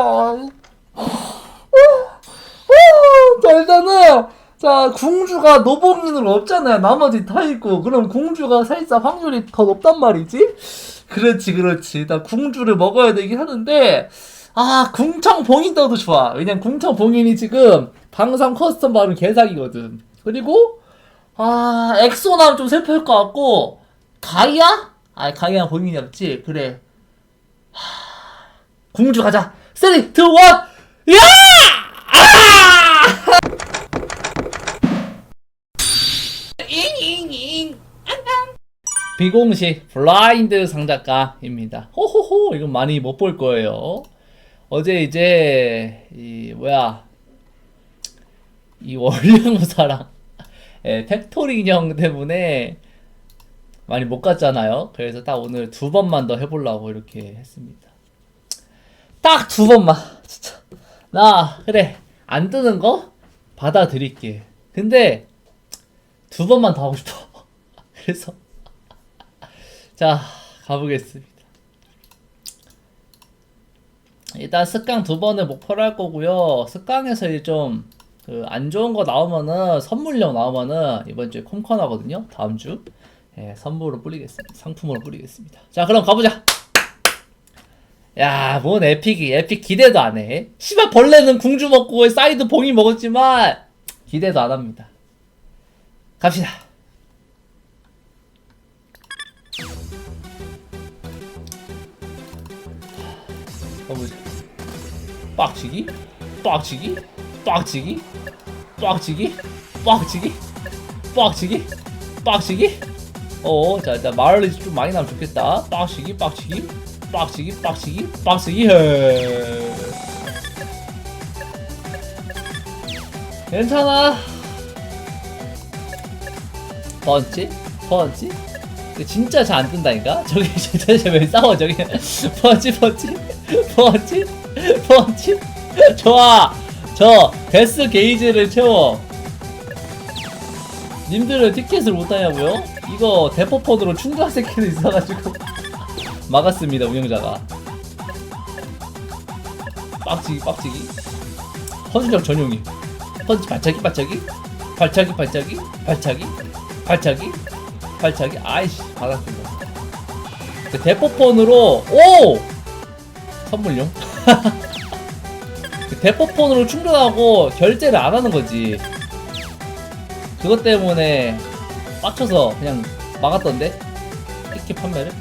어, 자 일단은 자 공주가 노봉인으로 없잖아요. 나머지 다 있고 그럼 공주가 사실상 확률이 더 높단 말이지. 그렇지 그렇지. 나 궁주를 먹어야 되긴 하는데 아 궁청 봉인 떠도 좋아. 왜냐면 궁청 봉인이 지금 방상 커스텀 바로 개사기거든. 그리고 아 엑소나면 좀 슬플 것 같고 가이아? 아 가이아 봉인이 없지. 그래. 하... 궁주 가자. 3, 2, 1 야! 아! 비공식 블라인드 상작가입니다. 호호호 이건 많이 못 볼 거예요. 어제 이제 이 뭐야 이 원령무사랑 예, 팩토리 인형 때문에 많이 못 갔잖아요. 그래서 딱 오늘 두 번만 더 해보려고 이렇게 했습니다. 딱 두 번만 진짜 나 그래 안 뜨는 거 받아들일게. 근데 두 번만 더 하고 싶어. 그래서 자 가보겠습니다. 일단 습강 두 번을 목표로 할 거고요. 습강에서 이제 좀 그 안 좋은 거 나오면은 선물용 나오면은 이번 주에 콤컨 하거든요. 다음 주 예, 선물로 뿌리겠습니다. 상품으로 뿌리겠습니다. 자 그럼 가보자. 야, 뭔 에픽이 에픽 기대도 안 해. 씨발 벌레는 궁주 먹고 사이드 봉이 먹었지만 기대도 안 합니다. 갑시다. 가보자. 빡치기, 빡치기, 빡치기, 빡치기, 빡치기, 빡치기, 빡치기. 어, 자 일단 마을이 좀 많이 나면 좋겠다. 빡치기, 빡치기, 빡치기, 빡치기, 빡치기. 해. 괜찮아. 펀치, 펀치. 진짜 잘 안 뜬다니까? 저기 진짜 왜 싸워 저기 펀치 펀치 펀치 펀치 좋아 저 데스 게이지를 채워 님들은 티켓을 못하냐고요? 이거 대포폰으로 충전 새끼도 있어가지고 막았습니다 운영자가. 빡치기 빡치기. 허준적 전용이. 펀치 발차기 발차기? 발차기 발차기? 발차기? 발차기? 발차기? 아이씨 받았습니다. 그 대포폰으로 오! 선물용? 그 대포폰으로 충전하고 결제를 안 하는 거지. 그것 때문에 빡쳐서 그냥 막았던데? 티켓 판매를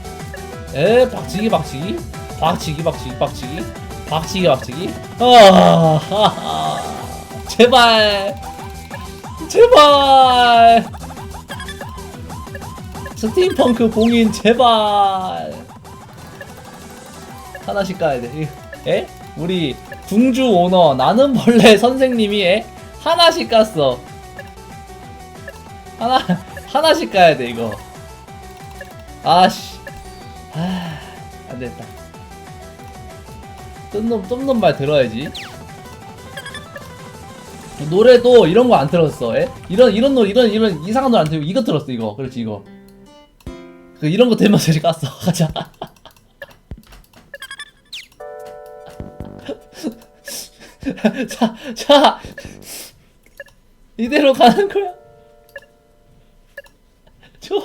에 박치기 박치기 박치기 박치기 박치기 박치기 박치기 아. 제발 제발 스팀펑크 봉인 제발 하나씩 까야 돼. 이- 에? 우리 궁주 오너 나는 벌레 선생님이 에? 하나씩 깠어. 하나 하나씩 까야 돼 이거. 아씨. 아, 안 됐다. 뜬놈 뜬놈 말 들어야지. 노래도 이런 거 안 들었어. 에? 이런 이런 노래 이런 이런 이상한 노래 안 들고 이거 들었어 이거. 그렇지 이거. 그 이런 거 들면서 이제 깠어. 가자. 자, 자, 이대로 가는 거야. 저.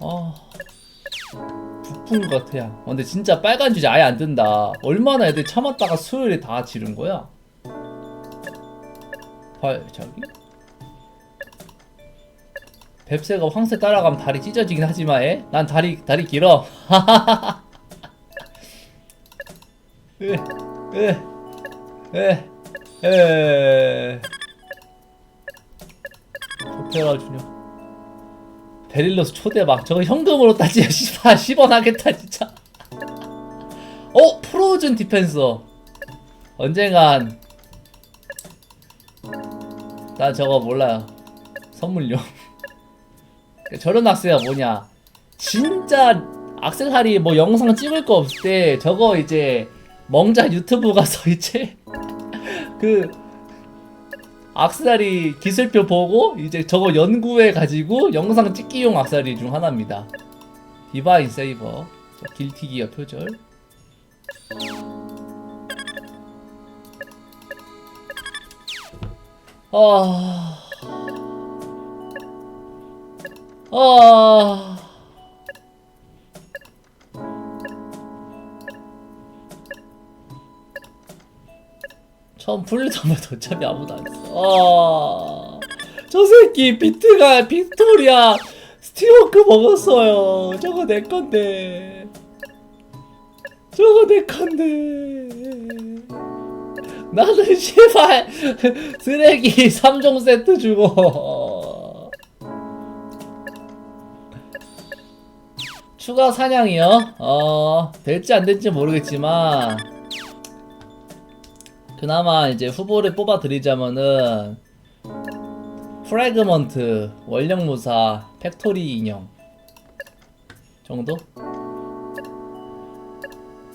아, 부푼 것 같아. 야. 어, 근데 진짜 빨간 주제 아예 안 뜬다. 얼마나 애들 참았다가 수요일에 다 지른 거야? 발차기? 뱁새가 황새 따라가면 다리 찢어지긴 하지만 에? 난 다리 다리 길어. 으, 으, 으, 으. 조페라 주녀. 베릴로스 초대박. 저거 현금으로 따지면 10원, 10원 하겠다 진짜. 어 프로즌 디펜서. 언젠간 나 저거 몰라요. 선물용. 저런 악세가 뭐냐 진짜 악세사리 뭐 영상 찍을 거 없을 때 저거 이제 멍자 유튜브 가서 이제 그 악세사리 기술표 보고 이제 저거 연구해 가지고 영상 찍기용 악세사리 중 하나입니다. 디바인 세이버. 자, 길티기어 표절. 아... 아... 처음 풀리자마자 어차피 아무도 안 써. 아... 저 새끼 비트가 빅토리아 스티워크 먹었어요. 저거 내 건데. 저거 내 건데. 나는 제발 쓰레기 3종 세트 주고. 추가 사냥이요? 어, 될지 안 될지 모르겠지만, 그나마 이제 후보를 뽑아 드리자면은, 프래그먼트, 원령무사, 팩토리 인형 정도?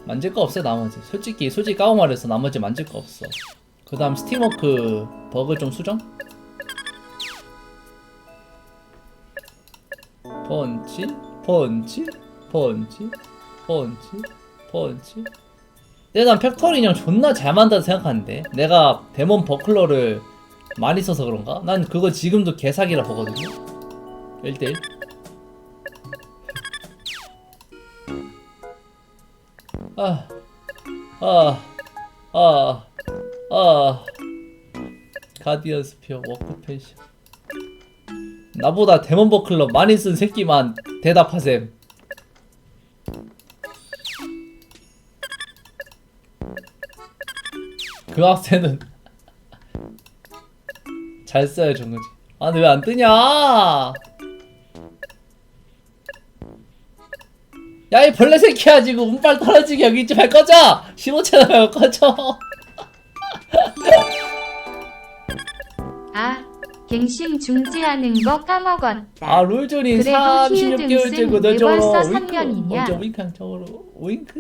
만질 거 없어 나머지. 솔직히 솔직히 까고 말해서 나머지 만질 거 없어. 그 다음 스팀워크 버그 좀 수정? 펀치? 펀치? 펀치? 펀치? 펀치 근데 난 팩토리 인형 존나 잘 만든다 생각하는데 내가 데몬 버클러를 많이 써서 그런가? 난 그거 지금도 개사기라 보거든요 1대1 아, 아, 아, 아, 가디언 스 피어 워크 패션. 나보다 데몬 버클러 많이 쓴 새끼만 대답하셈. 그 학생은 잘 써야 준 거지. 아, 근데 왜안 뜨냐? 야, 이 벌레 새끼야, 지금 운빨 떨어지게 여기 좀할 꺼져! 15채널 말 꺼져! 아, 갱신 중지하는 거 까먹었다. 아, 룰존이 그래도 36개월째 힐 그너 등승 저러 왜 벌써 윙크. 3년이냐? 어, 저 윙크 저거로 윙크.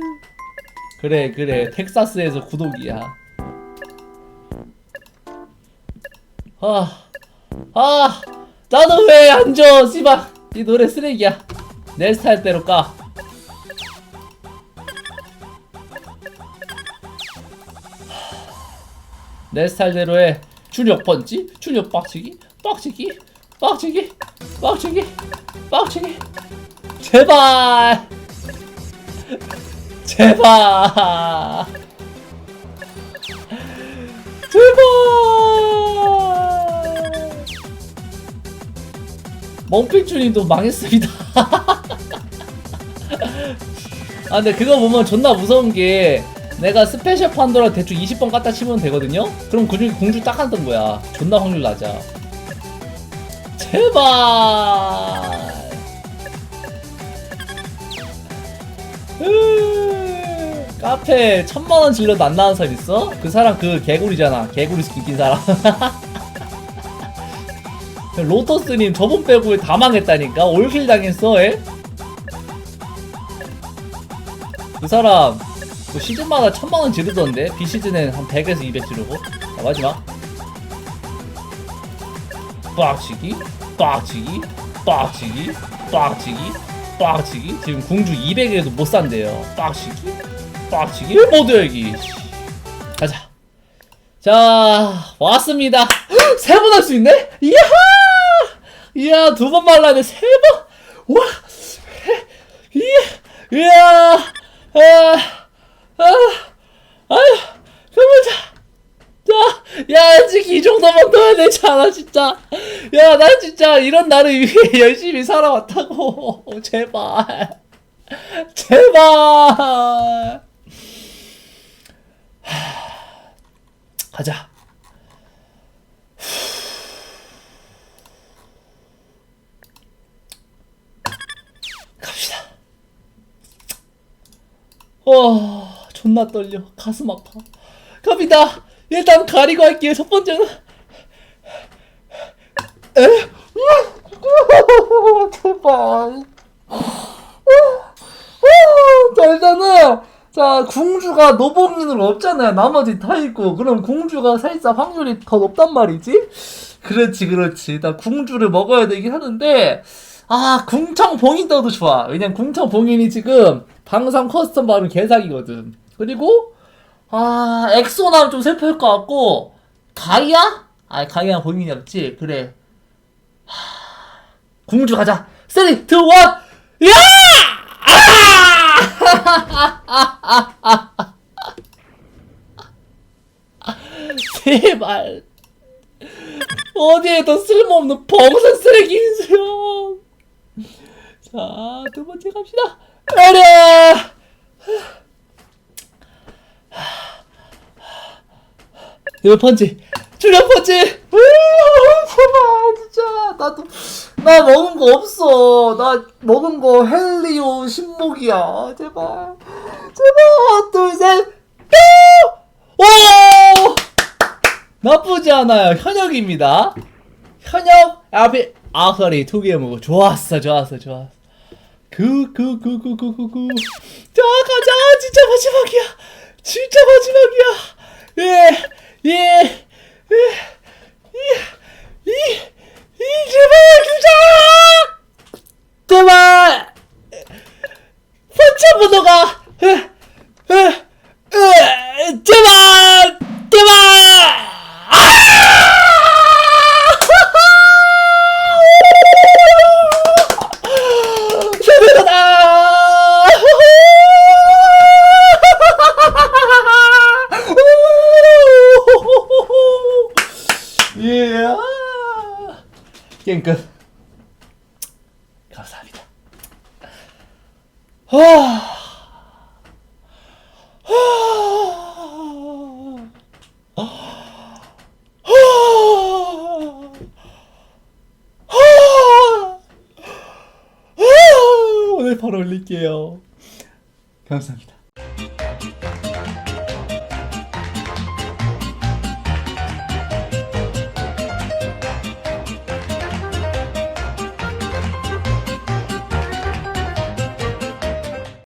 그래, 그래. 텍사스에서 구독이야. 아, 아, 나도 왜 안 줘, 씨발. 이 노래 쓰레기야. 내 스타일대로 까. 내 스타일대로 해. 준혁 펀치, 준혁 빡치기, 빡치기, 빡치기, 빡치기, 빡치기. 제발, 제발, 제발. 멍필주님도 망했습니다. 아 근데 그거 보면 존나 무서운 게 내가 스페셜 판도라 대충 20번 갖다 치면 되거든요? 그럼 그중에 공주 딱 한던 거야 존나 확률 낮아 제발 으, 카페 천만원 질러도 안 나온 사람 있어? 그 사람 그 개구리잖아 개구리 스킨 낀 사람 로터스님 저번 빼고 다 망했다니까? 올킬 당했어 에? 그 사람 그 시즌마다 천만원 지르던데? 비시즌엔 한 100에서 200 지르고? 자 마지막. 빡치기 빡치기 빡치기 빡치기 빡치기. 지금 공주 200에도 못 산대요. 빡치기 빡치기. 모두 열기 가자 자 왔습니다. 세 번 할 수 있네? 이야! 이야 두 번 말라네 세 번 와! 이야! 이야! 아, 아, 아유, 그러자. 자, 야, 지금 이 정도만 넣어야 되지 않아, 진짜. 야, 나 진짜 이런 나를 위해 열심히 살아왔다고. 제발. 제발. 하, 가자. 갑시다. 와 존나 떨려 가슴 아파 갑니다 일단 가리고 할게요 첫 번째는 에? 제발 자 일단은 자 궁주가 노봉인으로 없잖아요 나머지 다 있고 그럼 궁주가 사실상 확률이 더 높단 말이지 그렇지 그렇지 나 궁주를 먹어야 되긴 하는데 아, 궁청 봉인 떠도 좋아. 왜냐면 궁청 봉인이 지금 방상 커스텀 바로 개사기거든. 그리고, 아, 엑소 나면 좀 슬플 것 같고, 가이아? 아, 가이아 봉인이 없지. 그래. 하... 궁주 가자. 3, 2, 1, 야! 아! 제발. 어디에 더 쓸모없는 벙선 쓰레기 인수요. 자, 두 번째 갑시다. 어려! 열 펀치, 출력. 우, 제발 진짜 나도 나 먹은 거 없어. 나 먹은 거 헬리오 신목이야. 제발, 제발 둘 셋, 뿅! 오! 나쁘지 않아요. 현역입니다. 현역 앞에 아카리 두 개 먹고 좋았어, 좋았어, 좋았어. 그, 그, 그, 그, 그, 그, 그. 자, 가자. 진짜 마지막이야. 진짜 마지막이야. 예, 예, 예, 이, 이, 이, 제발, 주자! 제발! 번째 번호가, 에, 에, 에, 제발! 제발! 아! 제대로다! 예. 게임 끝. 감사합니다. 아. 오늘 바로 올릴게요. 감사합니다.